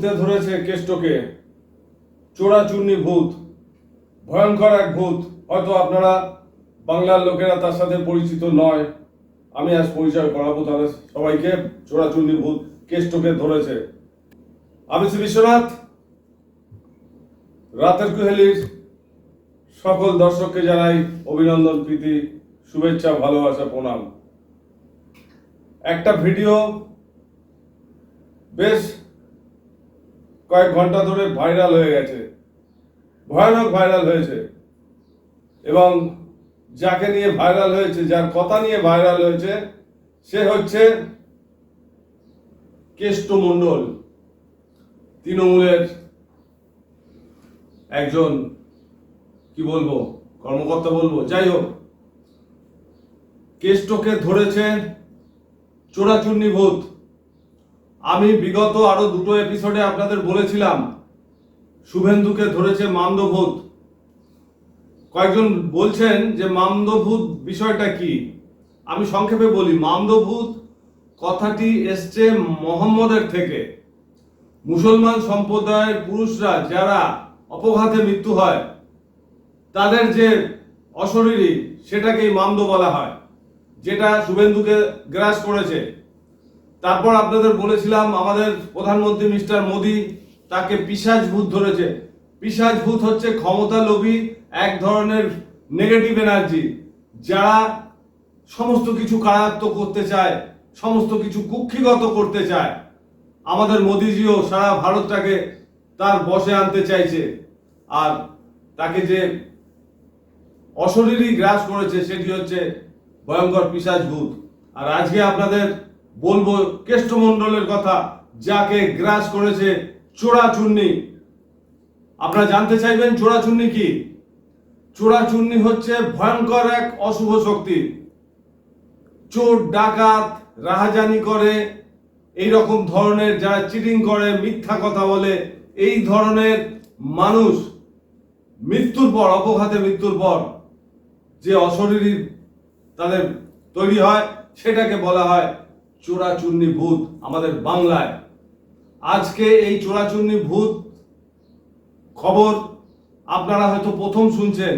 ভূতে ধরেছে কেষ্টকে। চোরাচুন্নি ভূত। ভয়ঙ্কর এক ভূত। হয়তো আপনারা বাংলার লোকেরা তার সাথে পরিচিত নয়। আমি আজ পরিচয় করাবো তাদের সবাইকে। চোরাচুন্নি ভূত কেষ্টকে ধরেছে। আমি শ্রী বিশ্বনাথ। রাতের কুহেলির সকল দর্শককে জানাই অভিনন্দন, প্রীতি, শুভেচ্ছা, ভালোবাসা, প্রণাম। একটা ভিডিও বেশ কয়েক ঘণ্টা ধরে ভাইরাল হয়ে গেছে। ভয়ানক ভাইরাল হয়েছে। এবং যাকে নিয়ে ভাইরাল হয়েছে, যার কথা নিয়ে ভাইরাল হয়েছে, সে হচ্ছে কেষ্ট মণ্ডল। তৃণমূলের একজন, কি বলব, কর্মকর্তা বলব, যাই হোক, কেষ্টকে ধরেছে চোরাচুন্নি ভূত। আমি বিগত আরও দুটো এপিসোডে আপনাদের বলেছিলাম, শুভেন্দুকে ধরেছে মামদভূত। কয়েকজন বলছেন যে মামদভূত বিষয়টা কি? আমি সংক্ষেপে বলি, মামদভূত কথাটি এসছে মোহাম্মদের থেকে। মুসলমান সম্প্রদায়ের পুরুষরা যারা অপঘাতে মৃত্যু হয়, তাদের যে অশরীরী, সেটাকেই মামদ বলা হয়, যেটা শুভেন্দুকে গ্রাস করেছে। তারপর আপনাদের বলেছিলাম, আমাদের প্রধানমন্ত্রী মিস্টার মোদি তাকে পিসাজ ভূত ধরেছে। পিসাজ ভূত হচ্ছে ক্ষমতা লোভী, এক ধরনের নেগেটিভ এনার্জি যারা সমস্ত কিছু কারাত্ম করতে চায়, সমস্ত কিছু কুক্ষিগত করতে চায়, আমাদের মোদিজিও সারা ভারতটাকে তার বসে আনতে চাইছে। আর তাকে যে অশরীরই গ্রাস করেছে, সেটি হচ্ছে ভয়ঙ্কর পিসাজ ভূত। আর আজকে আপনাদের বলব কেষ্টমণ্ডলের কথা, যাকে গ্রাস করেছে চোরাচুন্নি। আপনারা জানতে চাইবেন চোরাচুন্নি কি? চোরাচুন্নি হচ্ছে ভয়ঙ্কর এক অশুভ শক্তি। চোর, ডাকাত, রাহাজানি করে এই রকম ধরনের যারা চিটিং করে, মিথ্যা কথা বলে, এই ধরনের মানুষ মৃত্যুর পর, অপঘাতে মৃত্যুর পর যে অশরীরী তাদের তৈরি হয়, সেটাকে বলা হয় চোরাচুন্নি ভূত আমাদের বাংলায়। আজকে এই চোরাচুন্নি ভূত খবর আপনারা হয়তো প্রথম শুনছেন,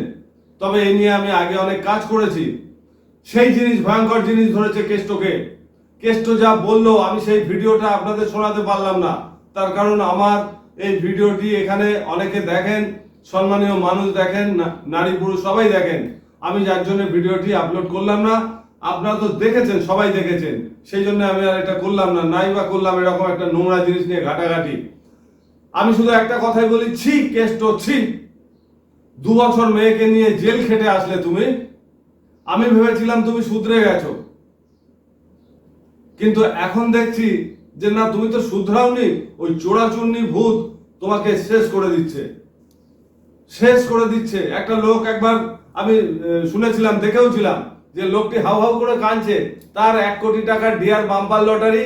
তবে এই নিয়ে আমি আগে অনেক কাজ করেছি। সেই জিনিস, ভয়ঙ্কর জিনিস ধরেছে কেষ্টকে। কেষ্ট যা বলল, আমি সেই ভিডিওটা আপনাদের শোনাতে পারলাম না। তার কারণ আমার এই ভিডিওটি এখানে অনেকে দেখেন, সম্মানীয় মানুষ দেখেন নারী পুরুষ সবাই দেখেন। আমি যার জন্য ভিডিওটি আপলোড করলাম না আপনারা তো দেখেছেন, সবাই দেখেছেন। সেই জন্য আমি আর এটা করলাম না নাই বা করলাম এরকম একটা নোংরা জিনিস নিয়ে ঘাটাঘাটি। আমি শুধু একটা কথাই বলি, ছি, কেষ্ট, ছি। দু বছর মেয়েকে নিয়ে জেল খেটে আসলে তুমি। আমি ভেবেছিলাম তুমি শুধরে গেছো। কিন্তু এখন দেখছি যে না, তুমি তো শুধরাওনি, ওই চোরাচুন্নি ভূত তোমাকে শেষ করে দিচ্ছে। শেষ করে দিচ্ছে। একটা লোক একবার আমি শুনেছিলাম, দেখেও ছিলাম। যে লোকটি হাউ হাউ করে কাঁদছে, তার এক কোটি টাকার ডিয়ার বাম্পার লটারি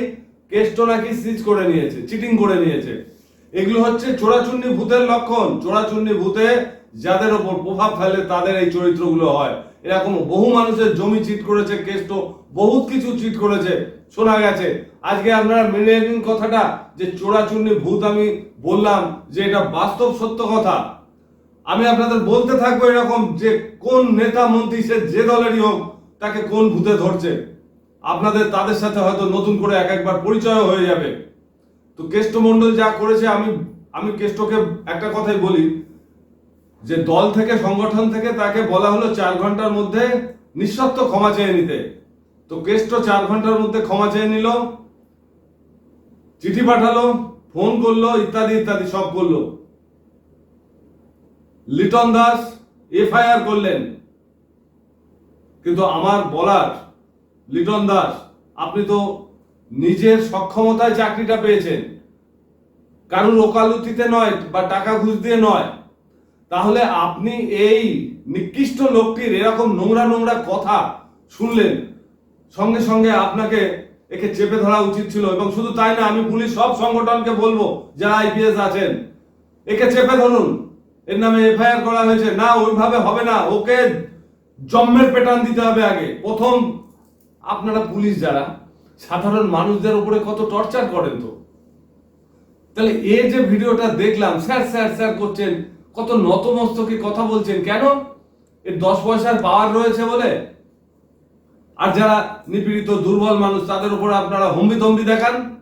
কেষ্ট নাকি সিজ করে নিয়েছে, চিটিং করে নিয়েছে। এগুলো হচ্ছে চোরাচুন্নি ভূতের লক্ষণ। চোরাচুন্নি ভূতে যাদের ওপর প্রভাব ফেলে তাদের এই চরিত্রগুলো হয়। এরকম বহু মানুষের জমি চিট করেছে, কেষ্ট বহুত কিছু চিট করেছে, শোনা গেছে। আজকে আপনারা মেনে নিন কথাটা যে চোরাচুন্নি ভূত আমি বললাম যে এটা বাস্তব সত্য কথা। আমি আপনাদের বলতে থাকব এরকম যে কোন নেতা, মন্ত্রী সে যে দলেরই হোক তাকে কোন ভূতে ধরছে? আপনাদের তাদের সাথে হয়তো নতুন করে এক একবার পরিচয় হয়ে যাবে। তো কেষ্টমণ্ডল যা করেছে, আমি আমি কেষ্টকে একটা কথাই বলি, যে দল থেকে, সংগঠন থেকে তাকে বলা হলো চার ঘণ্টার মধ্যে নিঃশর্ত ক্ষমা চেয়ে নিতে। তো কেষ্ট চার ঘণ্টার মধ্যে ক্ষমা চেয়ে নিল, চিঠি পাঠালো, ফোন করল, ইত্যাদি ইত্যাদি সব করল। লিটন দাস, এফআইআর করলেন। কিন্তু আমার বলার, লিটন দাস, আপনি তো নিজের সক্ষমতায় চাকরিটা পেয়েছেন। কারুর ওকালতিতে নয় বা টাকা ঘুষ দিয়ে নয়। তাহলে আপনি এই নিকৃষ্ট লোকটির এরকম নোংরা নোংরা কথা শুনলেন, সঙ্গে সঙ্গে আপনাকে একে চেপে ধরা উচিত ছিল এবং শুধু তাই না, আমি পুলিশ সব সংগঠনকে বলব, যারা আইপিএস আছেন, একে চেপে ধরুন। এর নামে এফআইআর করা হয়েছে। না, ওইভাবে হবে না। ওকে জম্মের পেটান দিতে হবে আগে। প্রথম, আপনারা পুলিশ যারা, সাধারণ মানুষদের উপরে কত টর্চার করেন তো? তাহলে এ যে ভিডিওটা দেখলাম, স্যার স্যার স্যার করছেন, কত নতমস্তকে কথা বলছেন। কেন? এর দশ পয়সার পাওয়ার রয়েছে বলে। আর যারা নিপীড়িত, দুর্বল মানুষ, তাদের উপর আপনারা হম্বি তম্বি দেখান।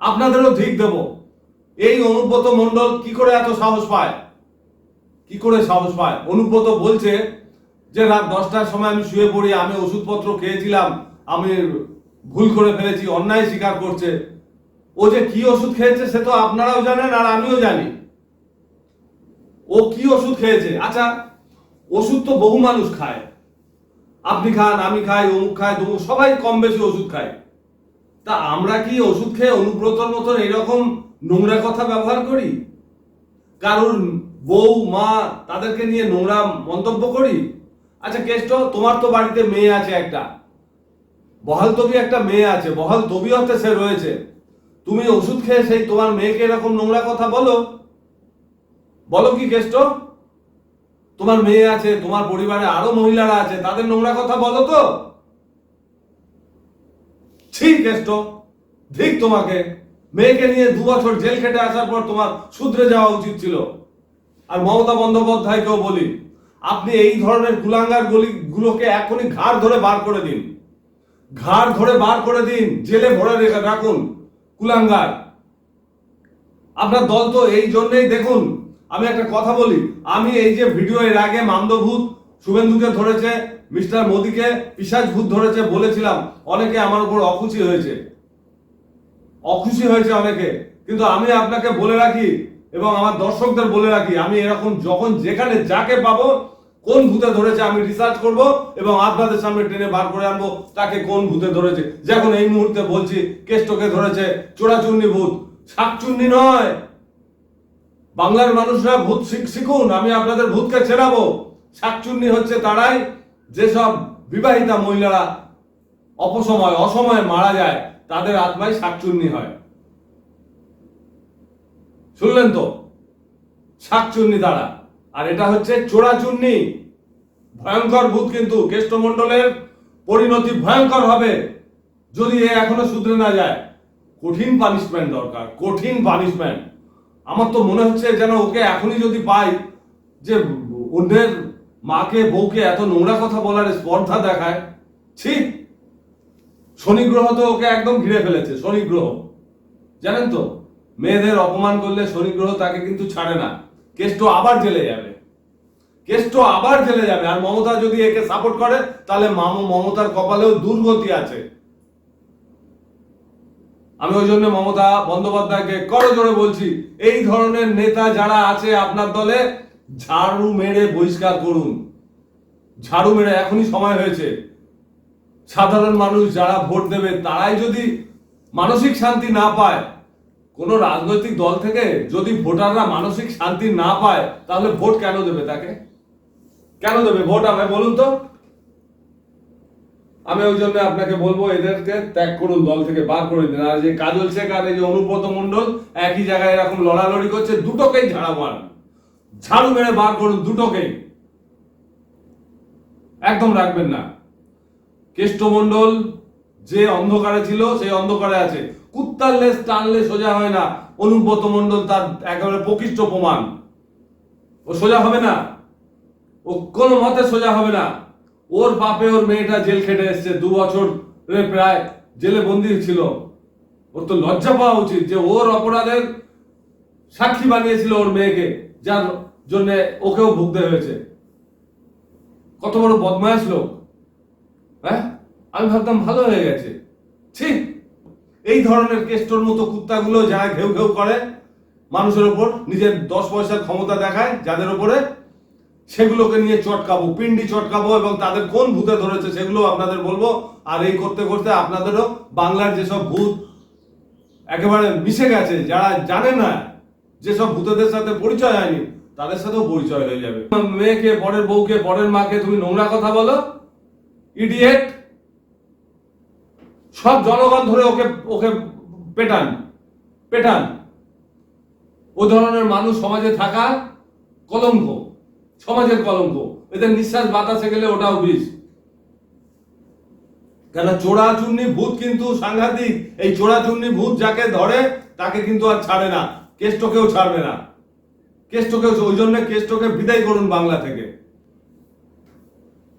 আপনাদেরও ঠিক দেব। এই অনুব্রত মণ্ডল কি করে এত সাহস পায়? কি করে সাহস পায়? অনুব্রত বলছে যে রাত দশটার সময় আমি শুয়ে পড়ি, আমি ওষুধপত্র খেয়েছিলাম, আমি ভুল করে ফেলেছি, অন্যায় স্বীকার করছে। ও যে কি ওষুধ খেয়েছে সে তো আপনারাও জানেন, আর আমিও জানি। ও কি ওষুধ খেয়েছে? আচ্ছা ওষুধ তো বহু মানুষ খায়। আপনি খান, আমি খাই, অমুক খায়, তমুক, সবাই কম বেশি ওষুধ খায়। তা আমরা কি ওষুধ খেয়ে অনুব্রতর মতন এরকম নোংরা কথা ব্যবহার করি? কারণ বউ, মা তাদেরকে নিয়ে নোংরা মন্তব্য করি? আচ্ছা কেষ্ট তোমার তো বাড়িতে মেয়ে আছে একটা। বহাল তবি একটা মেয়ে আছে, বহাল তবিয়তে সে রয়েছে। তুমি ওষুধ খেয়ে সেই তোমার মেয়েকে এরকম নোংরা কথা বলো। বলো কি কেষ্ট তোমার মেয়ে আছে, তোমার পরিবারে আরও মহিলারা আছে, তাদের নোংরা কথা বলো তো। ঠিক কেষ্ট ঠিক তোমাকে। মেয়েকে নিয়ে দু বছর জেল খেটে আসার পর তোমার শুধরে যাওয়া উচিত ছিল। আর মমতা বন্দ্যোপাধ্যায়কেও বলি আপনি এই ধরনের কুলাঙ্গার গলি গুলোকে এখনই ঘাড় ধরে বার করে দিন। ঘাড় ধরে বার করে দিন, জেলে ভরে রেখে রাখুন কুলাঙ্গার আপনার দল তো এই জন্যই দেখুন, আমি একটা কথা বলি, আমি এই যে ভিডিও এর আগে মামদভূত শুভেন্দুকে ধরেছে, মিস্টার মোদিকে পিসাজ ভূত ধরেছে বলেছিলাম, অনেকে আমার উপর অখুশি হয়েছে। অখুশি হয়েছে অনেকে, কিন্তু আমি আপনাকে বলে রাখি এবং আমার দর্শকদের বলে রাখি, আমি এরকম যখন যেখানে যাকে পাবো, কোন ভূতে ধরেছে আমি রিসার্চ করব এবং আপনাদের সামনে টেনে বার করে আনব, তাকে কোন ভূতে ধরেছে। যখন এই মুহূর্তে বলছি, কেষ্টকে ধরেছে চোরাচুন্নি ভূত, শাকচুন্নি নয়। বাংলার মানুষরা ভূত শিখ- শিখুন, আমি আপনাদের ভূতকে চেনাবো। শাকচুন্নি হচ্ছে তারাই যেসব বিবাহিতা মহিলারা অপসময়, অসময়ে মারা যায়, তাদের আত্মায় শাকচুন্নি হয়। শুনলেন তো? শাকচুন্নি তারা আর এটা হচ্ছে চোরাচুন্নি ভয়ঙ্কর ভূত কিন্তু কেষ্টমণ্ডলের পরিণতি ভয়ঙ্কর হবে যদি এ এখনও শুধরে না যায়। কঠিন পানিশমেন্ট দরকার, কঠিন পানিশমেন্ট আমার তো মনে হচ্ছে যেন ওকে এখনই যদি পাই যে অন্যের মাকে, বউকে এত নোংরা কথা বলার স্পর্ধা দেখায়, ছি! শনি গ্রহ তো ওকে একদম ঘিরে ফেলেছে শনি গ্রহ জানেন তো? মেয়েদের অপমান করলে শনি গ্রহ তাকে কিন্তু ছাড়ে না। কেষ্ট আবার জেলে যাবে। কেষ্ট আবার জেলে যাবে। আর মমতা যদি একে সাপোর্ট করে, তাহলে মামু মমতার কপালেও দুর্গতি আছে। আমি ওই জন্য মমতা বন্দ্যোপাধ্যায়কে করজোরে বলছি, এই ধরনের নেতা যারা আছে আপনার দলে, ঝাড়ু মেরে বহিষ্কার করুন। ঝাড়ু মেরে এখনই সময় হয়েছে। সাধারণ মানুষ যারা ভোট দেবে, তারাই যদি মানসিক শান্তি না পায় কোনো রাজনৈতিক দল থেকে যদি ভোটাররা মানসিক শান্তি না পায়, তাহলে ভোট কেন দেবে তাকে? কেন দেবে ভোট আমায় বলুন তো? আমি ওই জন্য আপনাকে বলব, এদেরকে ত্যাগ করুন, দল থেকে বার করে দিন। আর যে কাজল শেখ আর এই যে অনুব্রত মন্ডল একই জায়গায় এরকম লড়ালড়ি করছে, দুটোকেই ঝাড়া মারুন ঝাড়ু মেরে বার করুন, দুটোকেই। একদম রাখবেন না। কেষ্টমণ্ডল যে অন্ধকারে ছিল, সেই অন্ধকারে আছে। কুত্তার লেস টানলে সোজা হয় না। অনুব্রত মণ্ডল তার একেবারে প্রকৃষ্ট প্রমাণ। ও সোজা হবে না। ও কোনো মতে সোজা হবে না। ওর বাপে ওর মেয়েটা জেল খেটে এসছে। দু বছর প্রায় জেলে বন্দি ছিল। ওর তো লজ্জা পাওয়া উচিত যে ওর অপরাধের সাক্ষী বানিয়েছিল ওর মেয়েকে, যার জন্য ওকেও ভুগতে হয়েছে। কত বড় বদমায়াস লোক। হ্যাঁ? আমি ভাবতাম ভালো হয়ে গেছে। ঠিক এই ধরনের কেষ্টর মতো কুত্তাগুলো যারা ঘেউ ঘেউ করে মানুষের ওপর, নিজের দশ পয়সার ক্ষমতা দেখায় যাদের ওপরে, সেগুলোকে নিয়ে চটকাবো, পিন্ডি চটকাবো এবং তাদের কোন ভূতে ধরেছে সেগুলো আপনাদের বলব। আর এই করতে করতে আপনাদেরও বাংলার যেসব ভূত একেবারে মিশে গেছে, যারা জানে না যেসব ভূতেদের সাথে পরিচয় হয়নি, তাদের সাথেও পরিচয় হয়ে যাবে। মেয়েকে পরের বউকে পরের মাকে তুমি নোংরা কথা বলো? ইডিয়েট সব জনগণ ধরে ওকে ওকে পেটান পেটান। ও ধরনের মানুষ সমাজে থাকা কলঙ্ক, সমাজের কলঙ্ক। এদের নিঃশ্বাস বাতাসে গেলে ওটাও বিষ কেন চোরা চুন্নি ভূত কিন্তু সাংঘাতিক। এই চোরা চুন্নি ভূত যাকে ধরে, তাকে কিন্তু আর ছাড়ে না। কেষ্টকেও ছাড়বে না। কেষ্টকেও ওই জন্য কেষ্টকে বিদায় করুন বাংলা থেকে।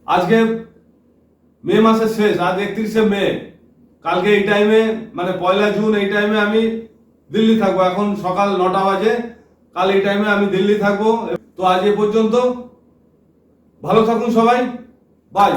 আজকে মে মাসের শেষ, আজ একত্রিশে মে। কালকে এই টাইমে মানে পয়লা জুন এই টাইমে আমি দিল্লি থাকব। এখন সকাল নটা বাজে, কাল এই টাইমে আমি দিল্লি থাকব। তো আজ এ পর্যন্ত ভালো থাকুন সবাই। বাই